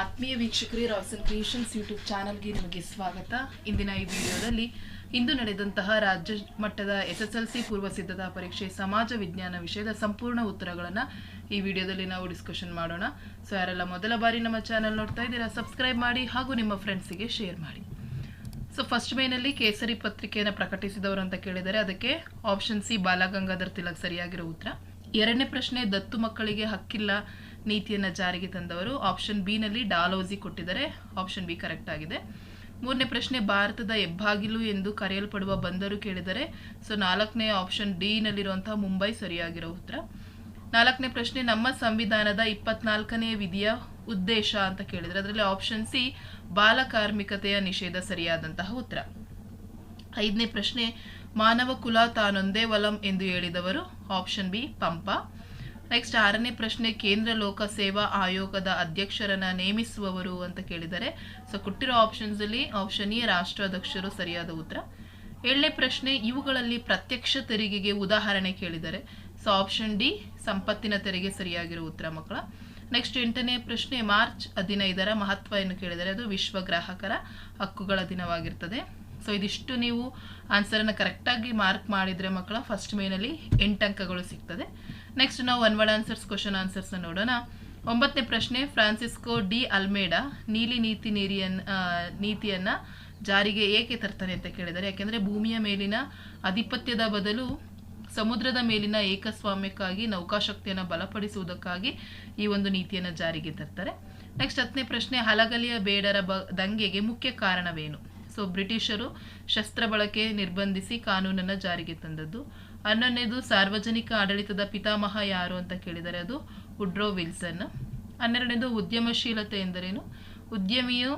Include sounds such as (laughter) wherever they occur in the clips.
ಆತ್ಮೀಯ ವೀಕ್ಷಕರೇ Royson creations YouTube ಚಾನಲ್ಗೆ ನಿಮಗೆ ಸ್ವಾಗತ. ಇಂದಿನ ಈ ವಿಡಿಯೋದಲ್ಲಿ ಇಂದು ನಡೆದಂತಹ ರಾಜ್ಯ ಮಟ್ಟದ ಎಸ್ ಎಸ್ ಎಲ್ ಸಿ ಪೂರ್ವ ಸಿದ್ಧತಾ ಪರೀಕ್ಷೆ ಸಮಾಜ ವಿಜ್ಞಾನ ವಿಷಯದ ಸಂಪೂರ್ಣ ಉತ್ತರಗಳನ್ನು ಈ ವಿಡಿಯೋದಲ್ಲಿ ನಾವು ಡಿಸ್ಕಷನ್ ಮಾಡೋಣ. ಸೊ, ಯಾರೆಲ್ಲ ಮೊದಲ ಬಾರಿ ನಮ್ಮ ಚಾನಲ್ ನೋಡ್ತಾ ಇದ್ದೀರಾ, ಸಬ್ಸ್ಕ್ರೈಬ್ ಮಾಡಿ ಹಾಗೂ ನಿಮ್ಮ ಫ್ರೆಂಡ್ಸಿಗೆ ಶೇರ್ ಮಾಡಿ. ಸೊ, ಫಸ್ಟ್ ಮೇನಲ್ಲಿ ಕೇಸರಿ ಪತ್ರಿಕೆಯನ್ನು ಪ್ರಕಟಿಸಿದವರು ಅಂತ ಕೇಳಿದರೆ ಅದಕ್ಕೆ ಆಪ್ಷನ್ ಸಿ ಬಾಲಗಂಗಾಧರ್ ತಿಲಕ್ ಸರಿಯಾಗಿರೋ ಉತ್ತರ. ಎರಡನೇ ಪ್ರಶ್ನೆ, ದತ್ತು ಮಕ್ಕಳಿಗೆ ಹಕ್ಕಿಲ್ಲ ನೀತಿಯನ್ನು ಜಾರಿಗೆ ತಂದವರು ಆಪ್ಷನ್ ಬಿ ನಲ್ಲಿ ಡಾಲೋಜಿ ಕೊಟ್ಟಿದ್ದಾರೆ. ಆಪ್ಷನ್ ಬಿ ಕರೆಕ್ಟ್ ಆಗಿದೆ. ಮೂರನೇ ಪ್ರಶ್ನೆ, ಭಾರತದ ಹೆಬ್ಬಾಗಿಲು ಎಂದು ಕರೆಯಲ್ಪಡುವ ಬಂದರು ಕೇಳಿದರೆ ಸೊ ನಾಲ್ಕನೇ ಆಪ್ಷನ್ ಡಿ ನಲ್ಲಿರುವಂತಹ ಮುಂಬೈ ಸರಿಯಾಗಿರೋ ಉತ್ತರ. ನಾಲ್ಕನೇ ಪ್ರಶ್ನೆ, ನಮ್ಮ ಸಂವಿಧಾನದ ಇಪ್ಪತ್ನಾಲ್ಕನೇ ವಿಧಿಯ ಉದ್ದೇಶ ಅಂತ ಕೇಳಿದರೆ, ಅದರಲ್ಲಿ ಆಪ್ಷನ್ ಸಿ ಬಾಲ ಕಾರ್ಮಿಕತೆಯ ನಿಷೇಧ ಸರಿಯಾದಂತಹ ಉತ್ತರ. ಐದನೇ ಪ್ರಶ್ನೆ, ಮಾನವ ಕುಲ ತಾನೊಂದೇ ವಲಂ ಎಂದು ಹೇಳಿದವರು ಆಪ್ಷನ್ ಬಿ ಪಂಪ. ನೆಕ್ಸ್ಟ್ ಆರನೇ ಪ್ರಶ್ನೆ, ಕೇಂದ್ರ ಲೋಕ ಸೇವಾ ಆಯೋಗದ ಅಧ್ಯಕ್ಷರನ್ನ ನೇಮಿಸುವವರು ಅಂತ ಕೇಳಿದರೆ ಸೊ ಕೊಟ್ಟಿರೋ ಆಪ್ಷನ್ಸ್ ಅಲ್ಲಿ ಆಪ್ಷನ್ ಎ ರಾಷ್ಟ್ರಾಧ್ಯಕ್ಷರು ಸರಿಯಾದ ಉತ್ತರ. ಏಳನೇ ಪ್ರಶ್ನೆ, ಇವುಗಳಲ್ಲಿ ಪ್ರತ್ಯಕ್ಷ ತೆರಿಗೆಗೆ ಉದಾಹರಣೆ ಕೇಳಿದರೆ ಸೊ ಆಪ್ಷನ್ ಡಿ, ಸಂಪತ್ತಿನ ತೆರಿಗೆ ಸರಿಯಾಗಿರೋ ಉತ್ತರ ಮಕ್ಕಳ. ನೆಕ್ಸ್ಟ್ ಎಂಟನೇ ಪ್ರಶ್ನೆ, ಮಾರ್ಚ್ ಹದಿನೈದರ ಮಹತ್ವ ಏನು ಕೇಳಿದರೆ, ಅದು ವಿಶ್ವ ಗ್ರಾಹಕರ ಹಕ್ಕುಗಳ ದಿನವಾಗಿರ್ತದೆ. ಸೊ ಇದಿಷ್ಟು ನೀವು ಆನ್ಸರನ್ನು ಕರೆಕ್ಟಾಗಿ ಮಾರ್ಕ್ ಮಾಡಿದರೆ ಮಕ್ಕಳ ಫಸ್ಟ್ ಮೇನಲ್ಲಿ ಎಂಟು ಅಂಕಗಳು ಸಿಗ್ತದೆ. ನೆಕ್ಸ್ಟ್ ನಾವು one word answers question answers ನೋಡೋಣ. ಒಂಬತ್ತನೇ ಪ್ರಶ್ನೆ, ಫ್ರಾನ್ಸಿಸ್ಕೋ ಡಿ ಅಲ್ಮೇಡಾ ನೀಲಿ ನೀತಿ ನೀರಿಯನ್ ನೀತಿಯನ್ನ ಜಾರಿಗೆ ಏಕೆ ತರ್ತಾನೆ ಅಂತ ಕೇಳಿದರೆ ಯಾಕೆಂದ್ರೆ ಭೂಮಿಯ ಮೇಲಿನ ಆಧಿಪತ್ಯದ ಬದಲು ಸಮುದ್ರದ ಮೇಲಿನ ಏಕಸ್ವಾಮ್ಯಕ್ಕಾಗಿ ನೌಕಾಶಕ್ತಿಯನ್ನು ಬಲಪಡಿಸುವುದಕ್ಕಾಗಿ ಈ ಒಂದು ನೀತಿಯನ್ನು ಜಾರಿಗೆ ತರ್ತಾರೆ. ನೆಕ್ಸ್ಟ್ ಹತ್ತನೇ ಪ್ರಶ್ನೆ, ಹಲಗಲಿಯ ಬೇಡರ ಬ, ದಂಗೆಗೆ ಮುಖ್ಯ ಕಾರಣವೇನು? ಸೊ ಬ್ರಿಟಿಷರು ಶಸ್ತ್ರ ಬಳಕೆ ನಿರ್ಬಂಧಿಸಿ ಕಾನೂನನ್ನು ಜಾರಿಗೆ ತಂದದ್ದು. ಹನ್ನೊಂದನೇದು ಸಾರ್ವಜನಿಕ ಆಡಳಿತದ ಪಿತಾಮಹ ಯಾರು ಅಂತ ಕೇಳಿದರೆ ಅದು ಉಡ್ರೋ ವಿಲ್ಸನ್. ಹನ್ನೆರಡನೇದು ಉದ್ಯಮಶೀಲತೆ ಎಂದರೇನು? ಉದ್ಯಮಿಯು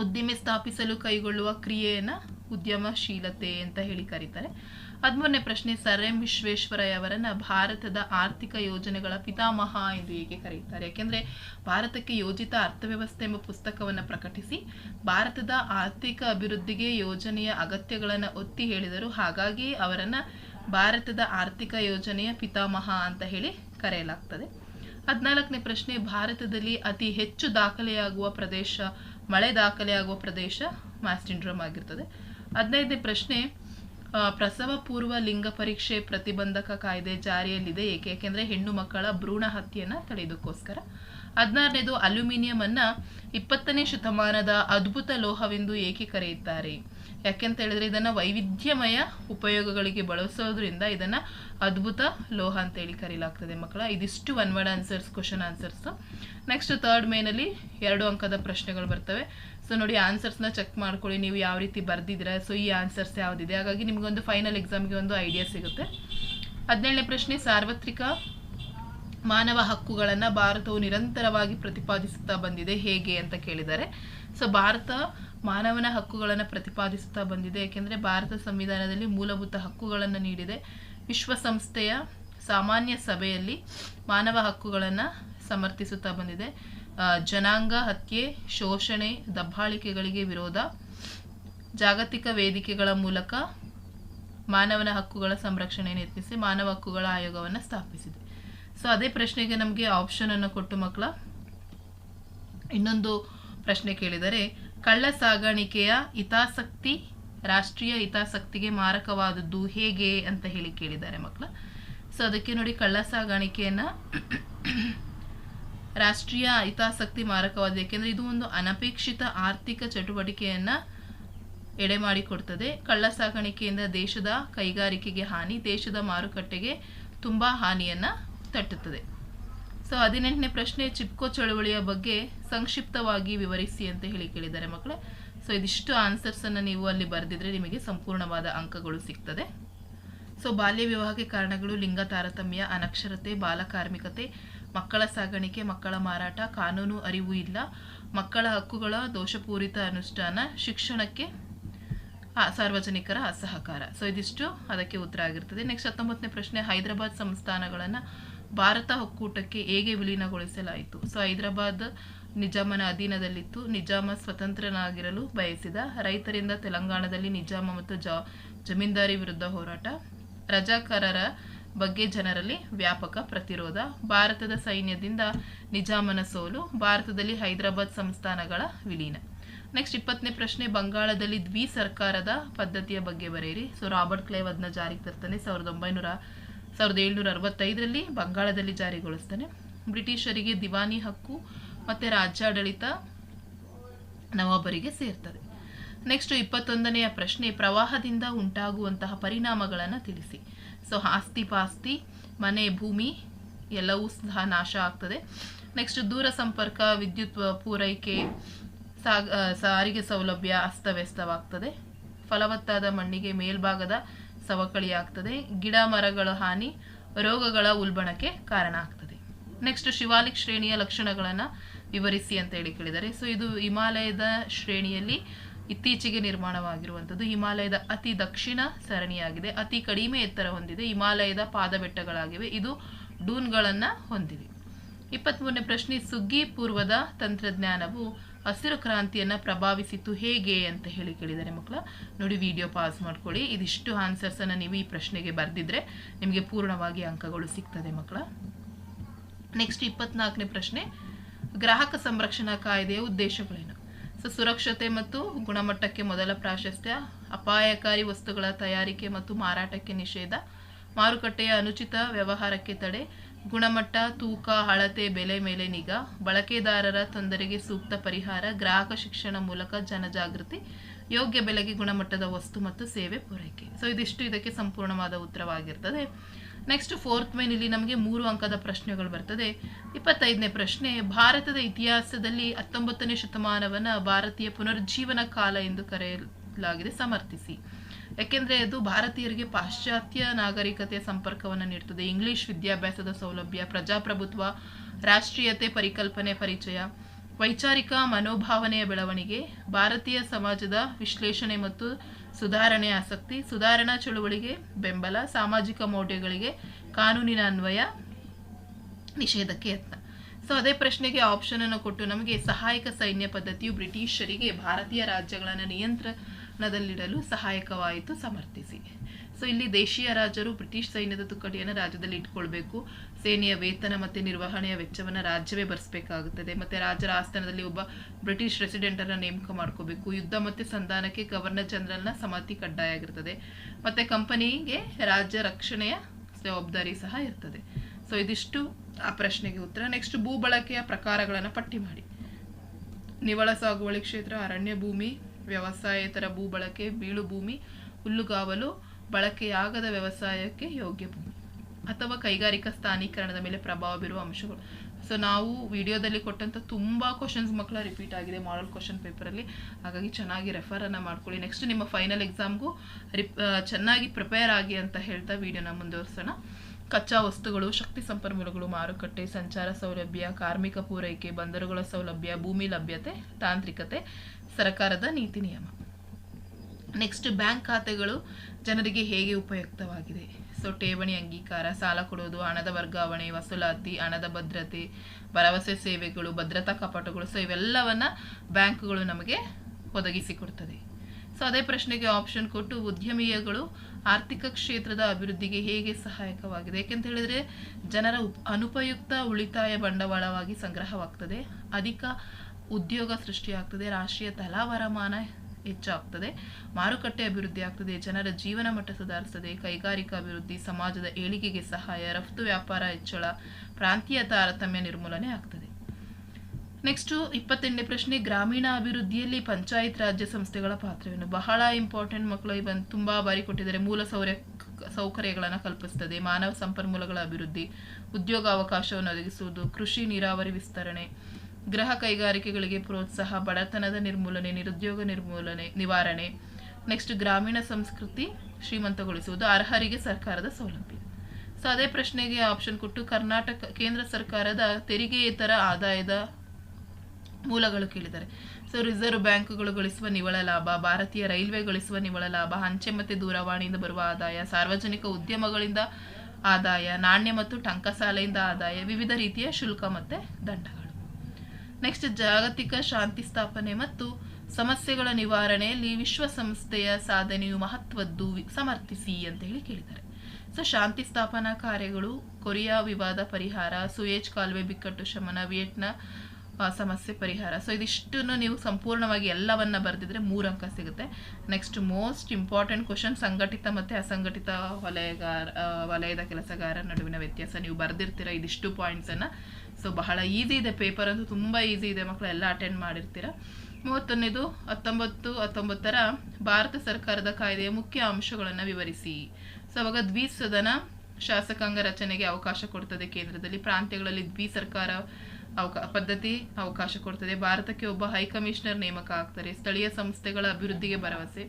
ಉದ್ದಿಮೆ ಸ್ಥಾಪಿಸಲು ಕೈಗೊಳ್ಳುವ ಕ್ರಿಯೆಯನ್ನು ಉದ್ಯಮಶೀಲತೆ ಅಂತ ಹೇಳಿ ಕರೀತಾರೆ. ಹದಿಮೂರನೇ ಪ್ರಶ್ನೆ, ಸರ್ ಎಂ ವಿಶ್ವೇಶ್ವರಯ್ಯವರನ್ನ ಭಾರತದ ಆರ್ಥಿಕ ಯೋಜನೆಗಳ ಪಿತಾಮಹ ಎಂದು ಹೇಗೆ ಕರೆಯುತ್ತಾರೆ ಯಾಕೆಂದ್ರೆ ಭಾರತಕ್ಕೆ ಯೋಜಿತ ಅರ್ಥವ್ಯವಸ್ಥೆ ಎಂಬ ಪುಸ್ತಕವನ್ನು ಪ್ರಕಟಿಸಿ ಭಾರತದ ಆರ್ಥಿಕ ಅಭಿವೃದ್ಧಿಗೆ ಯೋಜನೆಯ ಅಗತ್ಯಗಳನ್ನು ಒತ್ತಿ ಹೇಳಿದರು. ಹಾಗಾಗಿ ಅವರನ್ನ ಭಾರತದ ಆರ್ಥಿಕ ಯೋಜನೆಯ ಪಿತಾಮಹ ಅಂತ ಹೇಳಿ ಕರೆಯಲಾಗ್ತದೆ. ಹದಿನಾಲ್ಕನೇ ಪ್ರಶ್ನೆ, ಭಾರತದಲ್ಲಿ ಅತಿ ಹೆಚ್ಚು ದಾಖಲೆಯಾಗುವ ಪ್ರದೇಶ, ಮಳೆ ದಾಖಲೆಯಾಗುವ ಪ್ರದೇಶ ಮ್ಯಾಸ್ಟಿಂಡ್ರೋಮ್ ಆಗಿರ್ತದೆ. ಹದಿನೈದನೇ ಪ್ರಶ್ನೆ ಪ್ರಸವ ಪೂರ್ವ ಲಿಂಗ ಪರೀಕ್ಷೆ ಪ್ರತಿಬಂಧಕ ಕಾಯ್ದೆ ಜಾರಿಯಲ್ಲಿದೆ ಏಕೆ? ಯಾಕೆಂದ್ರೆ ಹೆಣ್ಣು ಮಕ್ಕಳ ಭ್ರೂಣ ಹತ್ಯೆಯನ್ನ ತಡೆಯೋದಕ್ಕೋಸ್ಕರ ಹದಿನಾರನೇದು ಅಲ್ಯೂಮಿನಿಯಂ ಅನ್ನ ಇಪ್ಪತ್ತನೇ ಶತಮಾನದ ಅದ್ಭುತ ಲೋಹವೆಂದು ಏಕೆ ಕರೆಯುತ್ತಾರೆ? ಯಾಕೆಂತ ಹೇಳಿದ್ರೆ ಇದನ್ನ ವೈವಿಧ್ಯಮಯ ಉಪಯೋಗಗಳಿಗೆ ಬಳಸೋದ್ರಿಂದ ಇದನ್ನ ಅದ್ಭುತ ಲೋಹ ಅಂತ ಹೇಳಿ ಕರೆಯಲಾಗ್ತದೆ ಮಕ್ಕಳ. ಇದಿಷ್ಟು one word answers question answers next third ಮೇನಲ್ಲಿ ಎರಡು ಅಂಕದ ಪ್ರಶ್ನೆಗಳು ಬರ್ತವೆ. ಸೊ ನೋಡಿ ಆನ್ಸರ್ಸ್ನ ಚೆಕ್ ಮಾಡ್ಕೊಳ್ಳಿ, ನೀವು ಯಾವ ರೀತಿ ಬರ್ದಿದ್ದೀರಾ? ಸೊ ಈ ಆನ್ಸರ್ಸ್ ಯಾವುದಿದೆ? ಹಾಗಾಗಿ ನಿಮಗೊಂದು ಫೈನಲ್ ಎಕ್ಸಾಮ್ಗೆ ಒಂದು ಐಡಿಯಾ ಸಿಗುತ್ತೆ. ಹದಿನೇಳನೇ ಪ್ರಶ್ನೆ, ಸಾರ್ವತ್ರಿಕ ಮಾನವ ಹಕ್ಕುಗಳನ್ನು ಭಾರತವು ನಿರಂತರವಾಗಿ ಪ್ರತಿಪಾದಿಸುತ್ತಾ ಬಂದಿದೆ. ಹೇಗೆ ಅಂತ ಕೇಳಿದ್ದಾರೆ ಸೊ ಭಾರತ ಮಾನವನ ಹಕ್ಕುಗಳನ್ನು ಪ್ರತಿಪಾದಿಸುತ್ತಾ ಬಂದಿದೆ. ಏಕೆಂದರೆ ಭಾರತ ಸಂವಿಧಾನದಲ್ಲಿ ಮೂಲಭೂತ ಹಕ್ಕುಗಳನ್ನು ನೀಡಿದೆ. ವಿಶ್ವಸಂಸ್ಥೆಯ ಸಾಮಾನ್ಯ ಸಭೆಯಲ್ಲಿ ಮಾನವ ಹಕ್ಕುಗಳನ್ನು ಸಮರ್ಥಿಸುತ್ತಾ ಬಂದಿದೆ. ಜನಾಂಗ ಹತ್ಯೆ, ಶೋಷಣೆ, ದಬ್ಬಾಳಿಕೆಗಳಿಗೆ ವಿರೋಧ, ಜಾಗತಿಕ ವೇದಿಕೆಗಳ ಮೂಲಕ ಮಾನವನ ಹಕ್ಕುಗಳ ಸಂರಕ್ಷಣೆಯನ್ನು ಯತ್ನಿಸಿ ಮಾನವ ಹಕ್ಕುಗಳ ಆಯೋಗವನ್ನು ಸ್ಥಾಪಿಸಿದೆ. ಸೊ ಅದೇ ಪ್ರಶ್ನೆಗೆ ನಮಗೆ ಆಪ್ಷನ್ ಅನ್ನು ಕೊಟ್ಟು ಮಕ್ಕಳ. ಇನ್ನೊಂದು ಪ್ರಶ್ನೆ ಕೇಳಿದರೆ, ಕಳ್ಳ ಸಾಗಾಣಿಕೆಯ ಹಿತಾಸಕ್ತಿ, ರಾಷ್ಟ್ರೀಯ ಹಿತಾಸಕ್ತಿಗೆ ಮಾರಕವಾದದ್ದು ಹೇಗೆ ಅಂತ ಹೇಳಿ ಕೇಳಿದ್ದಾರೆ ಮಕ್ಕಳ. ಸೊ ಅದಕ್ಕೆ ನೋಡಿ ಕಳ್ಳ ಸಾಗಾಣಿಕೆಯನ್ನು (coughs) ರಾಷ್ಟ್ರೀಯ ಹಿತಾಸಕ್ತಿ ಮಾರಕವಾದ ಏಕೆಂದರೆ ಇದು ಒಂದು ಅನಪೇಕ್ಷಿತ ಆರ್ಥಿಕ ಚಟುವಟಿಕೆಯನ್ನ ಎಡೆ ಮಾಡಿಕೊಡ್ತದೆ ಕಳ್ಳ ಸಾಗಾಣಿಕೆಯಿಂದ ದೇಶದ ಕೈಗಾರಿಕೆಗೆ ಹಾನಿ, ದೇಶದ ಮಾರುಕಟ್ಟೆಗೆ ತುಂಬಾ ಹಾನಿಯನ್ನ ತಟ್ಟುತ್ತದೆ. ಸೊ, ಹದಿನೆಂಟನೇ ಪ್ರಶ್ನೆ ಚಿಪ್ಕೋ ಚಳುವಳಿಯ ಬಗ್ಗೆ ಸಂಕ್ಷಿಪ್ತವಾಗಿ ವಿವರಿಸಿ ಅಂತ ಹೇಳಿ ಕೇಳಿದ್ದಾರೆ ಮಕ್ಕಳೇ. ಸೊ, ಇದಿಷ್ಟು ಆನ್ಸರ್ಸ್ ಅನ್ನ ನೀವು ಅಲ್ಲಿ ಬರೆದಿದ್ರೆ ನಿಮಗೆ ಸಂಪೂರ್ಣವಾದ ಅಂಕಗಳು ಸಿಗ್ತದೆ. ಸೊ, ಬಾಲ್ಯ ವಿವಾಹಕ್ಕೆ ಕಾರಣಗಳು ಲಿಂಗ ತಾರತಮ್ಯ, ಅನಕ್ಷರತೆ ಬಾಲಕಾರ್ಮಿಕತೆ ಮಕ್ಕಳ ಸಾಗಾಣಿಕೆ, ಮಕ್ಕಳ ಮಾರಾಟ, ಕಾನೂನು ಅರಿವು ಇಲ್ಲ, ಮಕ್ಕಳ ಹಕ್ಕುಗಳ ದೋಷಪೂರಿತ ಅನುಷ್ಠಾನ, ಶಿಕ್ಷಣಕ್ಕೆ ಸಾರ್ವಜನಿಕರ ಅಸಹಕಾರ. ಸೊ, ಇದಿಷ್ಟು ಅದಕ್ಕೆ ಉತ್ತರ ಆಗಿರ್ತದೆ. ನೆಕ್ಸ್ಟ್ ಹತ್ತೊಂಬತ್ತನೇ ಪ್ರಶ್ನೆ ಹೈದರಾಬಾದ್ ಸಂಸ್ಥಾನಗಳನ್ನು ಭಾರತ ಒಕ್ಕೂಟಕ್ಕೆ ಹೇಗೆ ವಿಲೀನಗೊಳಿಸಲಾಯಿತು? ಸೊ, ಹೈದರಾಬಾದ್ ನಿಜಾಮನ ಅಧೀನದಲ್ಲಿತ್ತು. ನಿಜಾಮ ಸ್ವತಂತ್ರನಾಗಿರಲು ಬಯಸಿದ ರೈತರಿಂದ ತೆಲಂಗಾಣದಲ್ಲಿ ನಿಜಾಮ ಮತ್ತು ಜ, ಜಮೀನ್ದಾರಿ ವಿರುದ್ಧ ಹೋರಾಟ. ರಜಾಕಾರರ ಬಗ್ಗೆ ಜನರಲ್ಲಿ ವ್ಯಾಪಕ ಪ್ರತಿರೋಧ. ಭಾರತದ ಸೈನ್ಯದಿಂದ ನಿಜಾಮನ ಸೋಲು, ಭಾರತದಲ್ಲಿ ಹೈದರಾಬಾದ್ ಸಂಸ್ಥಾನಗಳ ವಿಲೀನ. ನೆಕ್ಸ್ಟ್ ಇಪ್ಪತ್ತನೇ ಪ್ರಶ್ನೆ, ಬಂಗಾಳದಲ್ಲಿ ದ್ವಿ ಸರ್ಕಾರದ ಪದ್ಧತಿಯ ಬಗ್ಗೆ ಬರೆಯಿರಿ. ಸೊ, ರಾಬರ್ಟ್ ಕ್ಲೇವ್ ಅದನ್ನ ಜಾರಿಗೆ ತರ್ತಾನೆ, ಸಾವಿರದ ಒಂಬೈನೂರ ಸಾವಿರದ ಏಳ್ನೂರ ಅರವತ್ತೈದರಲ್ಲಿ ಬಂಗಾಳದಲ್ಲಿ ಜಾರಿಗೊಳಿಸ್ತಾನೆ ಬ್ರಿಟಿಷರಿಗೆ ದಿವಾನಿ ಹಕ್ಕು ಮತ್ತು ರಾಜ್ಯಾಡಳಿತ ನವಾಬರಿಗೆ ಸೇರ್ತದೆ. ನೆಕ್ಸ್ಟ್ ಇಪ್ಪತ್ತೊಂದನೆಯ ಪ್ರಶ್ನೆ, ಪ್ರವಾಹದಿಂದ ಉಂಟಾಗುವಂತಹ ಪರಿಣಾಮಗಳನ್ನು ತಿಳಿಸಿ. ಸೊ, ಆಸ್ತಿ ಪಾಸ್ತಿ, ಮನೆ, ಭೂಮಿ ಎಲ್ಲವೂ ಸಹ ನಾಶ ಆಗ್ತದೆ. ನೆಕ್ಸ್ಟ್ ದೂರ ಸಂಪರ್ಕ, ವಿದ್ಯುತ್ ಪೂರೈಕೆ ಸಾರಿಗೆ ಸೌಲಭ್ಯ ಅಸ್ತವ್ಯಸ್ತವಾಗ್ತದೆ. ಫಲವತ್ತಾದ ಮಣ್ಣಿಗೆ ಮೇಲ್ಭಾಗದ ಸವಕಳಿ ಆಗ್ತದೆ ಗಿಡ ಮರಗಳ ಹಾನಿ, ರೋಗಗಳ ಉಲ್ಬಣಕ್ಕೆ ಕಾರಣ ಆಗ್ತದೆ. ನೆಕ್ಸ್ಟ್ ಶಿವಾಲಿಕ್ ಶ್ರೇಣಿಯ ಲಕ್ಷಣಗಳನ್ನು ವಿವರಿಸಿ ಅಂತ ಹೇಳಿ ಕೇಳಿದ್ದಾರೆ ಸೊ ಇದು ಹಿಮಾಲಯದ ಶ್ರೇಣಿಯಲ್ಲಿ ಇತ್ತೀಚೆಗೆ ನಿರ್ಮಾಣವಾಗಿರುವಂಥದ್ದು. ಹಿಮಾಲಯದ ಅತಿ ದಕ್ಷಿಣ ಸರಣಿಯಾಗಿದೆ, ಅತಿ ಕಡಿಮೆ ಎತ್ತರ ಹೊಂದಿದೆ, ಹಿಮಾಲಯದ ಪಾದಬೆಟ್ಟಗಳಾಗಿವೆ. ಇದು ಡೂನ್ಗಳನ್ನು ಹೊಂದಿವೆ. ಇಪ್ಪತ್ತ್ಮೂರನೇ ಪ್ರಶ್ನೆ, ಸುಗ್ಗಿ ಪೂರ್ವದ ತಂತ್ರಜ್ಞಾನವು ಹಸಿರು ಕ್ರಾಂತಿಯನ್ನು ಪ್ರಭಾವಿಸಿತು ಹೇಗೆ ಅಂತ ಹೇಳಿ ಕೇಳಿದ್ದಾರೆ ಮಕ್ಕಳ. ನೋಡಿ ವಿಡಿಯೋ ಪಾಸ್ ಮಾಡ್ಕೊಳ್ಳಿ. ಇದಿಷ್ಟು ಆನ್ಸರ್ಸನ್ನು ನೀವು ಈ ಪ್ರಶ್ನೆಗೆ ಬರೆದಿದ್ರೆ ನಿಮಗೆ ಪೂರ್ಣವಾಗಿ ಅಂಕಗಳು ಸಿಗ್ತದೆ ಮಕ್ಕಳ. ನೆಕ್ಸ್ಟ್ ಇಪ್ಪತ್ನಾಲ್ಕನೇ ಪ್ರಶ್ನೆ. ಗ್ರಾಹಕ ಸಂರಕ್ಷಣಾ ಕಾಯ್ದೆಯ ಉದ್ದೇಶಗಳೇನು? ಸೊ, ಸುರಕ್ಷತೆ ಮತ್ತು ಗುಣಮಟ್ಟಕ್ಕೆ ಮೊದಲ ಪ್ರಾಶಸ್ತ್ಯ, ಅಪಾಯಕಾರಿ ವಸ್ತುಗಳ ತಯಾರಿಕೆ ಮತ್ತು ಮಾರಾಟಕ್ಕೆ ನಿಷೇಧ, ಮಾರುಕಟ್ಟೆಯ ಅನುಚಿತ ವ್ಯವಹಾರಕ್ಕೆ ತಡೆ ಗುಣಮಟ್ಟ, ತೂಕ, ಅಳತೆ, ಬೆಲೆ ಮೇಲೆ ನಿಗಾ. ಬಳಕೆದಾರರ ತೊಂದರೆಗೆ ಸೂಕ್ತ ಪರಿಹಾರ, ಗ್ರಾಹಕ ಶಿಕ್ಷಣ ಮೂಲಕ ಜನಜಾಗೃತಿ ಯೋಗ್ಯ ಬೆಲೆಗೆ ಗುಣಮಟ್ಟದ ವಸ್ತು ಮತ್ತು ಸೇವೆ ಪೂರೈಕೆ. ಸೊ ಇದಿಷ್ಟು ಇದಕ್ಕೆ ಸಂಪೂರ್ಣವಾದ ಉತ್ತರವಾಗಿರ್ತದೆ. ನೆಕ್ಸ್ಟ್ ಫೋರ್ತ್ ಮೇನ್ ಇಲ್ಲಿ ನಮಗೆ ಮೂರು ಅಂಕದ ಪ್ರಶ್ನೆಗಳು ಬರ್ತದೆ. ಇಪ್ಪತ್ತೈದನೇ ಪ್ರಶ್ನೆ, ಭಾರತದ ಇತಿಹಾಸದಲ್ಲಿ ಹತ್ತೊಂಬತ್ತನೇ ಶತಮಾನವನ್ನು ಭಾರತೀಯ ಪುನರುಜ್ಜೀವನ ಕಾಲ ಎಂದು ಕರೆಯಲಾಗಿದೆ, ಸಮರ್ಥಿಸಿ. ಯಾಕೆಂದ್ರೆ ಅದು ಭಾರತೀಯರಿಗೆ ಪಾಶ್ಚಾತ್ಯ ನಾಗರಿಕತೆ ಸಂಪರ್ಕವನ್ನು ನೀಡುತ್ತದೆ ಇಂಗ್ಲಿಷ್ ವಿದ್ಯಾಭ್ಯಾಸದ ಸೌಲಭ್ಯ, ಪ್ರಜಾಪ್ರಭುತ್ವ, ರಾಷ್ಟ್ರೀಯತೆ ಪರಿಕಲ್ಪನೆ ಪರಿಚಯ, ವೈಚಾರಿಕ ಮನೋಭಾವನೆಯ ಬೆಳವಣಿಗೆ, ಭಾರತೀಯ ಸಮಾಜದ ವಿಶ್ಲೇಷಣೆ ಮತ್ತು ಸುಧಾರಣೆ ಆಸಕ್ತಿ, ಸುಧಾರಣಾ ಚಳುವಳಿಗೆ ಬೆಂಬಲ, ಸಾಮಾಜಿಕ ಮೌಢ್ಯಗಳಿಗೆ ಕಾನೂನಿನ ಅನ್ವಯ ನಿಷೇಧಕ್ಕೆ ಯತ್ನ. ಸೊ ಅದೇ ಪ್ರಶ್ನೆಗೆ ಆಪ್ಷನ್ ಅನ್ನು ಕೊಟ್ಟು ನಮಗೆ ಸಹಾಯಕ ಸೈನ್ಯ ಪದ್ಧತಿಯು ಬ್ರಿಟಿಷರಿಗೆ ಭಾರತೀಯ ರಾಜ್ಯಗಳನ್ನು ನಿಯಂತ್ರಣದಲ್ಲಿಡಲು ಸಹಾಯಕವಾಯಿತು, ಸಮರ್ಥಿಸಿ. ಸೊ ಇಲ್ಲಿ ದೇಶೀಯ ರಾಜರು ಬ್ರಿಟಿಷ್ ಸೈನ್ಯದ ತುಕಡಿಯನ್ನು ರಾಜ್ಯದಲ್ಲಿ ಇಟ್ಕೊಳ್ಬೇಕು. ಸೇನೆಯ ವೇತನ ಮತ್ತು ನಿರ್ವಹಣೆಯ ವೆಚ್ಚವನ್ನು ರಾಜ್ಯವೇ ಭರಿಸಬೇಕಾಗುತ್ತದೆ ಮತ್ತು ರಾಜರ ಆಸ್ಥಾನದಲ್ಲಿ ಒಬ್ಬ ಬ್ರಿಟಿಷ್ ರೆಸಿಡೆಂಟನ್ನು ನೇಮಕ ಮಾಡ್ಕೋಬೇಕು. ಯುದ್ಧ ಮತ್ತು ಸಂಧಾನಕ್ಕೆ ಗವರ್ನರ್ ಜನರಲ್ನ ಸಮಾಧಿ ಕಡ್ಡಾಯ ಆಗಿರ್ತದೆ. ಮತ್ತು ಕಂಪನಿಗೆ ರಾಜ್ಯ ರಕ್ಷಣೆಯ ಜವಾಬ್ದಾರಿ ಸಹ ಇರ್ತದೆ. ಸೊ ಇದಿಷ್ಟು ಆ ಪ್ರಶ್ನೆಗೆ ಉತ್ತರ. ನೆಕ್ಸ್ಟ್ ಭೂ ಬಳಕೆಯ ಪ್ರಕಾರಗಳನ್ನು ಪಟ್ಟಿ ಮಾಡಿ. ನಿವಳ ಸಾಗುವಳಿ ಕ್ಷೇತ್ರ, ಅರಣ್ಯ ಭೂಮಿ ವ್ಯವಸಾಯೇತರ ಭೂ ಬಳಕೆ, ಬೀಳು ಭೂಮಿ, ಹುಲ್ಲುಗಾವಲು ಬಳಕೆಯಾಗದ ವ್ಯವಸಾಯಕ್ಕೆ ಯೋಗ್ಯ ಭೂಮಿ ಅಥವಾ ಕೈಗಾರಿಕಾ ಸ್ಥಾನೀಕರಣದ ಮೇಲೆ ಪ್ರಭಾವ ಬೀರುವ ಅಂಶಗಳು. ಸೊ ನಾವು ವಿಡಿಯೋದಲ್ಲಿ ಕೊಟ್ಟಂಥ ತುಂಬ ಕ್ವಶನ್ಸ್ ಮಕ್ಕಳ ರಿಪೀಟ್ ಆಗಿದೆ ಮಾಡಲ್ ಕ್ವಶನ್ ಪೇಪರಲ್ಲಿ ಹಾಗಾಗಿ ಚೆನ್ನಾಗಿ ರೆಫರನ್ನು ಮಾಡ್ಕೊಳ್ಳಿ. ನೆಕ್ಸ್ಟ್ ನಿಮ್ಮ ಫೈನಲ್ ಎಕ್ಸಾಮ್ಗೂ ರಿಪ್ ಚೆನ್ನಾಗಿ ಪ್ರಿಪೇರ್ ಆಗಿ ಅಂತ ಹೇಳ್ತಾ ವಿಡಿಯೋನ ಮುಂದುವರಿಸೋಣ. ಕಚ್ಚಾ ವಸ್ತುಗಳು, ಶಕ್ತಿ ಸಂಪನ್ಮೂಲಗಳು, ಮಾರುಕಟ್ಟೆ, ಸಂಚಾರ ಸೌಲಭ್ಯ, ಕಾರ್ಮಿಕ ಪೂರೈಕೆ, ಬಂದರುಗಳ ಸೌಲಭ್ಯ, ಭೂಮಿ ಲಭ್ಯತೆ, ತಾಂತ್ರಿಕತೆ ಸರ್ಕಾರದ ನೀತಿ ನಿಯಮ. ನೆಕ್ಸ್ಟ್ ಬ್ಯಾಂಕ್ ಖಾತೆಗಳು ಜನರಿಗೆ ಹೇಗೆ ಉಪಯುಕ್ತವಾಗಿದೆ? ಸೊ ಠೇವಣಿ ಅಂಗೀಕಾರ, ಸಾಲ ಕೊಡೋದು, ಹಣದ ವರ್ಗಾವಣೆ, ವಸೂಲಾತಿ, ಹಣದ ಭದ್ರತೆ, ಭರವಸೆ ಸೇವೆಗಳು, ಭದ್ರತಾ ಕಪಾಟುಗಳು ಸೊ ಇವೆಲ್ಲವನ್ನ ಬ್ಯಾಂಕುಗಳು ನಮಗೆ ಒದಗಿಸಿಕೊಡ್ತದೆ ಸೊ ಅದೇ ಪ್ರಶ್ನೆಗೆ ಆಪ್ಷನ್ ಕೊಟ್ಟು ಉದ್ಯಮಿಯಗಳು ಆರ್ಥಿಕ ಕ್ಷೇತ್ರದ ಅಭಿವೃದ್ಧಿಗೆ ಹೇಗೆ ಸಹಾಯಕವಾಗಿದೆ? ಯಾಕೆಂತ ಹೇಳಿದ್ರೆ, ಜನರ ಅನುಪಯುಕ್ತ ಉಳಿತಾಯ ಬಂಡವಾಳವಾಗಿ ಸಂಗ್ರಹವಾಗ್ತದೆ. ಅಧಿಕ ಉದ್ಯೋಗ ಸೃಷ್ಟಿಯಾಗ್ತದೆ, ರಾಷ್ಟ್ರೀಯ ತಲಾ ವರಮಾನ ಹೆಚ್ಚಾಗ್ತದೆ, ಮಾರುಕಟ್ಟೆ ಅಭಿವೃದ್ಧಿ ಆಗ್ತದೆ, ಜನರ ಜೀವನ ಮಟ್ಟ ಸುಧಾರಿಸ್ತದೆ, ಕೈಗಾರಿಕಾ ಅಭಿವೃದ್ಧಿ, ಸಮಾಜದ ಏಳಿಗೆಗೆ ಸಹಾಯ, ರಫ್ತು ವ್ಯಾಪಾರ ಹೆಚ್ಚಳ, ಪ್ರಾಂತೀಯ ತಾರತಮ್ಯ ನಿರ್ಮೂಲನೆ ಆಗ್ತದೆ. ನೆಕ್ಸ್ಟು ಇಪ್ಪತ್ತೆಂಟನೇ ಪ್ರಶ್ನೆ, ಗ್ರಾಮೀಣ ಅಭಿವೃದ್ಧಿಯಲ್ಲಿ ಪಂಚಾಯತ್ ರಾಜ್ಯ ಸಂಸ್ಥೆಗಳ ಪಾತ್ರವೇನು? ಬಹಳ ಇಂಪಾರ್ಟೆಂಟ್ ಮಕ್ಕಳು ಇವನ್ ತುಂಬ ಬಾರಿ ಕೊಟ್ಟಿದ್ದಾರೆ. ಮೂಲ ಸೌರ್ಯ ಸೌಕರ್ಯಗಳನ್ನು ಕಲ್ಪಿಸ್ತದೆ, ಮಾನವ ಸಂಪನ್ಮೂಲಗಳ ಅಭಿವೃದ್ಧಿ ಉದ್ಯೋಗ ಅವಕಾಶವನ್ನು ಒದಗಿಸುವುದು, ಕೃಷಿ ನೀರಾವರಿ ವಿಸ್ತರಣೆ ಗೃಹ ಕೈಗಾರಿಕೆಗಳಿಗೆ ಪ್ರೋತ್ಸಾಹ, ಬಡತನದ ನಿರ್ಮೂಲನೆ, ನಿರುದ್ಯೋಗ ನಿರ್ಮೂಲನೆ, ನಿವಾರಣೆ. ನೆಕ್ಸ್ಟ್ ಗ್ರಾಮೀಣ ಸಂಸ್ಕೃತಿ ಶ್ರೀಮಂತಗೊಳಿಸುವುದು, ಅರ್ಹರಿಗೆ ಸರ್ಕಾರದ ಸೌಲಭ್ಯ. ಸೊ ಅದೇ ಪ್ರಶ್ನೆಗೆ ಆಪ್ಷನ್ ಕೊಟ್ಟು ಕರ್ನಾಟಕ, ಕೇಂದ್ರ ಸರ್ಕಾರದ ತೆರಿಗೆಯೇತರ ಆದಾಯದ ಮೂಲಗಳು ಕೇಳಿದ್ದಾರೆ. ಸೊ ರಿಸರ್ವ್ ಬ್ಯಾಂಕ್ಗಳು ಗಳಿಸುವ ನಿವ್ವಳ ಲಾಭ, ಭಾರತೀಯ ರೈಲ್ವೆ ಗಳಿಸುವ ನಿವ್ವಳ ಲಾಭ, ಅಂಚೆ ಮತ್ತು ದೂರವಾಣಿಯಿಂದ ಬರುವ ಆದಾಯ, ಸಾರ್ವಜನಿಕ ಉದ್ಯಮಗಳಿಂದ ಆದಾಯ, ನಾಣ್ಯ ಮತ್ತು ಟಂಕಸಾಲೆಯಿಂದ ಆದಾಯ, ವಿವಿಧ ರೀತಿಯ ಶುಲ್ಕ ಮತ್ತು ದಂಡಗಳು ನೆಕ್ಸ್ಟ್ ಜಾಗತಿಕ ಶಾಂತಿ ಸ್ಥಾಪನೆ ಮತ್ತು ಸಮಸ್ಯೆಗಳ ನಿವಾರಣೆಯಲ್ಲಿ ವಿಶ್ವಸಂಸ್ಥೆಯ ಸಾಧನೆಯು ಮಹತ್ವದ್ದು ಸಮರ್ಥಿಸಿ ಅಂತ ಹೇಳಿ ಕೇಳಿದ್ದಾರೆ. ಸೊ ಶಾಂತಿ ಸ್ಥಾಪನಾ ಕಾರ್ಯಗಳು ಕೊರಿಯಾ ವಿವಾದ ಪರಿಹಾರ, ಸುಯೇಜ್ ಕಾಲುವೆ ಬಿಕ್ಕಟ್ಟು ಶಮನ, ವಿಯೆಟ್ನಾ ಸಮಸ್ಯೆ ಪರಿಹಾರ. ಸೊ ಇದಿಷ್ಟನ್ನು ನೀವು ಸಂಪೂರ್ಣವಾಗಿ ಎಲ್ಲವನ್ನ ಬರೆದಿದ್ರೆ ಮೂರು ಅಂಕ ಸಿಗುತ್ತೆ. ನೆಕ್ಸ್ಟ್ ಮೋಸ್ಟ್ ಇಂಪಾರ್ಟೆಂಟ್ ಕ್ವಶನ್ ಸಂಘಟಿತ ಮತ್ತು ಅಸಂಘಟಿತ ವಲಯಗಾರ ವಲಯದ ಕೆಲಸಗಾರ ನಡುವಿನ ವ್ಯತ್ಯಾಸ. ನೀವು ಬರೆದಿರ್ತೀರ ಇದಿಷ್ಟು ಪಾಯಿಂಟ್ಸನ್ನು ಸೊ ಬಹಳ ಈಸಿ ಇದೆ ಪೇಪರ್ ಅಂತೂ ತುಂಬ ಈಸಿ ಇದೆ. ಮಕ್ಕಳು ಎಲ್ಲ ಅಟೆಂಡ್ ಮಾಡಿರ್ತೀರ. ಮೂವತ್ತೊಂದನೇದು ಹತ್ತೊಂಬತ್ತು, ಹತ್ತೊಂಬತ್ತರ ಭಾರತ ಸರ್ಕಾರದ ಕಾಯ್ದೆಯ ಮುಖ್ಯ ಅಂಶಗಳನ್ನು ವಿವರಿಸಿ. ಸೊ ಅವಾಗ ದ್ವಿಸದನ ಶಾಸಕಾಂಗ ರಚನೆಗೆ ಅವಕಾಶ ಕೊಡ್ತದೆ ಕೇಂದ್ರದಲ್ಲಿ. ಪ್ರಾಂತ್ಯಗಳಲ್ಲಿ ದ್ವಿ ಸರ್ಕಾರ ಅವಕಾ, ಪದ್ಧತಿ ಅವಕಾಶ ಕೊಡ್ತದೆ. ಭಾರತಕ್ಕೆ ಒಬ್ಬ ಹೈಕಮಿಷನರ್ ನೇಮಕ ಆಗ್ತಾರೆ. ಸ್ಥಳೀಯ ಸಂಸ್ಥೆಗಳ ಅಭಿವೃದ್ಧಿಗೆ ಭರವಸೆ.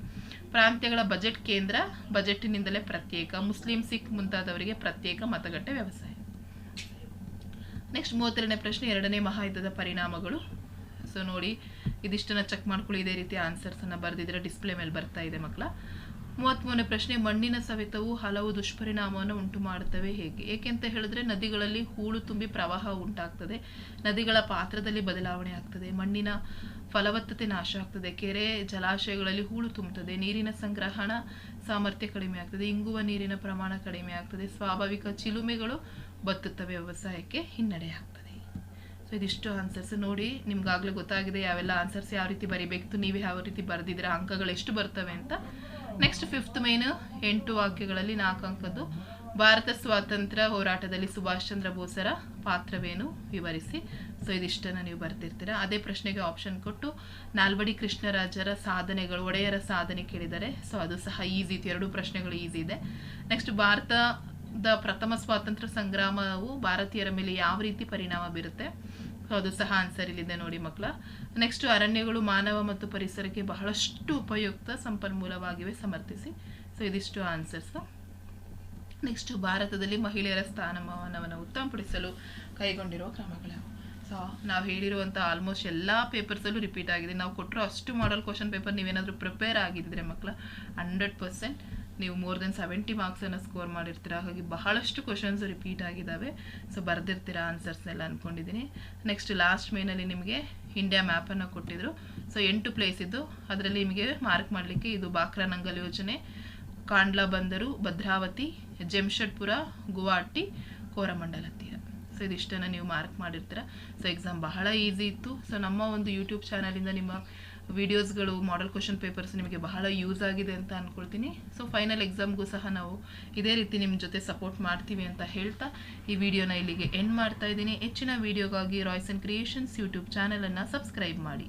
ಪ್ರಾಂತ್ಯಗಳ ಬಜೆಟ್ ಕೇಂದ್ರ ಬಜೆಟ್ನಿಂದಲೇ ಪ್ರತ್ಯೇಕ. ಮುಸ್ಲಿಂ, ಸಿಖ್ ಮುಂತಾದವರಿಗೆ ಪ್ರತ್ಯೇಕ ಮತಗಟ್ಟೆ ವ್ಯವಸಾಯ. ನೆಕ್ಸ್ಟ್ ಮೂವತ್ತೆರಡನೇ ಪ್ರಶ್ನೆ, ಎರಡನೇ ಮಹಾಯುದ್ಧದ ಪರಿಣಾಮಗಳು. ಸೊ ನೋಡಿ, ಇದಿಷ್ಟನ್ನ ಚೆಕ್ ಮಾಡ್ಕೊಳ್ಳಿ, ಇದೇ ರೀತಿ ಆನ್ಸರ್ಸನ್ನು ಬರೆದಿದ್ರೆ ಡಿಸ್ಪ್ಲೇ ಮೇಲೆ ಬರ್ತಾ ಇದೆ ಮಕ್ಕಳ. ಮೂವತ್ತ್ಮೂರನೇ ಪ್ರಶ್ನೆ, ಮಣ್ಣಿನ ಸವೆತವು ಹಲವು ದುಷ್ಪರಿಣಾಮವನ್ನು ಉಂಟು ಮಾಡುತ್ತವೆ ಹೇಗೆ? ಏಕೆಂತ ಹೇಳಿದ್ರೆ, ನದಿಗಳಲ್ಲಿ ಹೂಳು ತುಂಬಿ ಪ್ರವಾಹ ಉಂಟಾಗ್ತದೆ. ನದಿಗಳ ಪಾತ್ರದಲ್ಲಿ ಬದಲಾವಣೆ ಆಗ್ತದೆ. ಮಣ್ಣಿನ ಫಲವತ್ತತೆ ನಾಶ ಆಗ್ತದೆ. ಕೆರೆ, ಜಲಾಶಯಗಳಲ್ಲಿ ಹೂಳು ತುಂಬುತ್ತದೆ. ನೀರಿನ ಸಂಗ್ರಹಣ ಸಾಮರ್ಥ್ಯ ಕಡಿಮೆ ಆಗ್ತದೆ. ಇಂಗುವ ನೀರಿನ ಪ್ರಮಾಣ ಕಡಿಮೆ ಆಗ್ತದೆ. ಸ್ವಾಭಾವಿಕ ಚಿಲುಮೆಗಳು ಬತ್ತುತ್ತವೆ ವ್ಯವಸಾಯಕ್ಕೆ ಹಿನ್ನಡೆ ಆಗ್ತದೆ. ಸೊ ಇದಿಷ್ಟು ಆನ್ಸರ್ಸ್ ನೋಡಿ, ನಿಮ್ಗಾಗಲೇ ಗೊತ್ತಾಗಿದೆ ಯಾವೆಲ್ಲ ಆನ್ಸರ್ಸ್ ಯಾವ ರೀತಿ ಬರಿಬೇಕಿತ್ತು, ನೀವು ಯಾವ ರೀತಿ ಬರೆದಿದ್ದೀರಾ, ಅಂಕಗಳು ಎಷ್ಟು ಬರ್ತವೆ ಅಂತ. ನೆಕ್ಸ್ಟ್ ಫಿಫ್ತ್ ಮೇನ್ ಎಂಟು ವಾಕ್ಯಗಳಲ್ಲಿ ನಾಲ್ಕು ಅಂಕದ್ದು. ಭಾರತ ಸ್ವಾತಂತ್ರ್ಯ ಹೋರಾಟದಲ್ಲಿ ಸುಭಾಷ್ ಚಂದ್ರ ಬೋಸರ ಪಾತ್ರವೇನು? ವಿವರಿಸಿ. ಸೊ ಇದಿಷ್ಟನ್ನು ನೀವು ಬರ್ತಿರ್ತೀರಾ ಅದೇ ಪ್ರಶ್ನೆಗೆ ಆಪ್ಷನ್ ಕೊಟ್ಟು ನಾಲ್ವಡಿ ಕೃಷ್ಣರಾಜರ ಸಾಧನೆಗಳು, ಒಡೆಯರ ಸಾಧನೆ ಕೇಳಿದ್ದಾರೆ ಸೊ ಅದು ಸಹ ಈಸಿ ಇತ್ತು ಎರಡು ಪ್ರಶ್ನೆಗಳು ಈಸಿ ಇದೆ. ನೆಕ್ಸ್ಟ್ ಭಾರತದ ಪ್ರಥಮ ಸ್ವಾತಂತ್ರ್ಯ ಸಂಗ್ರಾಮವು ಭಾರತೀಯರ ಮೇಲೆ ಯಾವ ರೀತಿ ಪರಿಣಾಮ ಬೀರುತ್ತೆ? ಸೊ ಅದು ಸಹ ಆನ್ಸರ್ ಇಲ್ಲಿದೆ ನೋಡಿ ಮಕ್ಕಳ. ನೆಕ್ಸ್ಟ್ ಅರಣ್ಯಗಳು ಮಾನವ ಮತ್ತು ಪರಿಸರಕ್ಕೆ ಬಹಳಷ್ಟು ಉಪಯುಕ್ತ, ಸಂಪನ್ಮೂಲವಾಗಿವೆ, ಸಮರ್ಥಿಸಿ. ಸೊ ಇದಿಷ್ಟು ಆನ್ಸರ್ಸ್ ನೆಕ್ಸ್ಟ್ ಭಾರತದಲ್ಲಿ ಮಹಿಳೆಯರ ಸ್ಥಾನಮಾನವನ್ನು ಉತ್ತಮಪಡಿಸಲು ಕೈಗೊಂಡಿರುವ ಕ್ರಮಗಳು. ಸೊ ನಾವು ಹೇಳಿರುವಂಥ ಆಲ್ಮೋಸ್ಟ್ ಎಲ್ಲ ಪೇಪರ್ಸಲ್ಲೂ ರಿಪೀಟ್ ಆಗಿದೆ. ನಾವು ಕೊಟ್ಟರೂ ಅಷ್ಟು ಮಾಡಲ್ ಕ್ವಶನ್ ಪೇಪರ್ ನೀವೇನಾದರೂ ಪ್ರಿಪೇರ್ ಆಗಿದ್ದರೆ ಮಕ್ಕಳ ಹಂಡ್ರೆಡ್ ಪರ್ಸೆಂಟ್ ನೀವು ಮೋರ್ ದೆನ್ ಸೆವೆಂಟಿ ಮಾರ್ಕ್ಸನ್ನು ಸ್ಕೋರ್ ಮಾಡಿರ್ತೀರ? ಹಾಗಾಗಿ ಬಹಳಷ್ಟು ಕ್ವಶನ್ಸ್ ರಿಪೀಟ್ ಆಗಿದ್ದಾವೆ ಸೊ ಆನ್ಸರ್ಸ್ ಆನ್ಸರ್ಸ್ನೆಲ್ಲ ಅಂದ್ಕೊಂಡಿದ್ದೀನಿ ನೆಕ್ಸ್ಟ್ ಲಾಸ್ಟ್ ಮೇನಲ್ಲಿ ನಿಮಗೆ ಇಂಡಿಯಾ ಮ್ಯಾಪನ್ನು ಕೊಟ್ಟಿದ್ರು. ಸೊ ಎಂಟು ಪ್ಲೇಸ್ ಇದ್ದು, ಅದರಲ್ಲಿ ನಿಮಗೆ ಮಾರ್ಕ್ ಮಾಡಲಿಕ್ಕೆ ಇದು ಬಾಕ್ರಾನಂಗಲ್ ಯೋಜನೆ ಕಾಂಡ್ಲಾ ಬಂದರು ಭದ್ರಾವತಿ ಜಮ್ಷಡ್ಪುರ ಗುವಾಹಟಿ ಕೋರಮಂಡಲ ತೀರ ಸೊ ಇದಿಷ್ಟನ್ನು ನೀವು ಮಾರ್ಕ್ ಮಾಡಿರ್ತೀರ? ಸೊ ಎಕ್ಸಾಮ್ ಬಹಳ ಈಸಿ ಇತ್ತು. ಸೊ ನಮ್ಮ ಒಂದು ಯೂಟ್ಯೂಬ್ ಚಾನಲಿಂದ ನಿಮ್ಮ ವಿಡಿಯೋಸ್ಗಳು ಮಾಡಲ್ ಕ್ವಶನ್ ಪೇಪರ್ಸ್ ನಿಮಗೆ ಬಹಳ ಯೂಸ್ ಆಗಿದೆ ಅಂತ ಅಂದ್ಕೊಳ್ತೀನಿ ಸೊ ಫೈನಲ್ ಎಕ್ಸಾಮ್ಗೂ ಸಹ ನಾವು ಇದೇ ರೀತಿ ನಿಮ್ಮ ಜೊತೆ ಸಪೋರ್ಟ್ ಮಾಡ್ತೀವಿ ಅಂತ ಹೇಳ್ತಾ ಈ ವಿಡಿಯೋನ ಇಲ್ಲಿಗೆ ಎಂಡ್ ಮಾಡ್ತಾ ಇದ್ದೀನಿ. ಹೆಚ್ಚಿನ ವಿಡಿಯೋಗಾಗಿ ರಾಯ್ಸ್ ಆ್ಯಂಡ್ ಕ್ರಿಯೇಷನ್ಸ್ ಯೂಟ್ಯೂಬ್ ಚಾನಲನ್ನು ಸಬ್ಸ್ಕ್ರೈಬ್ ಮಾಡಿ.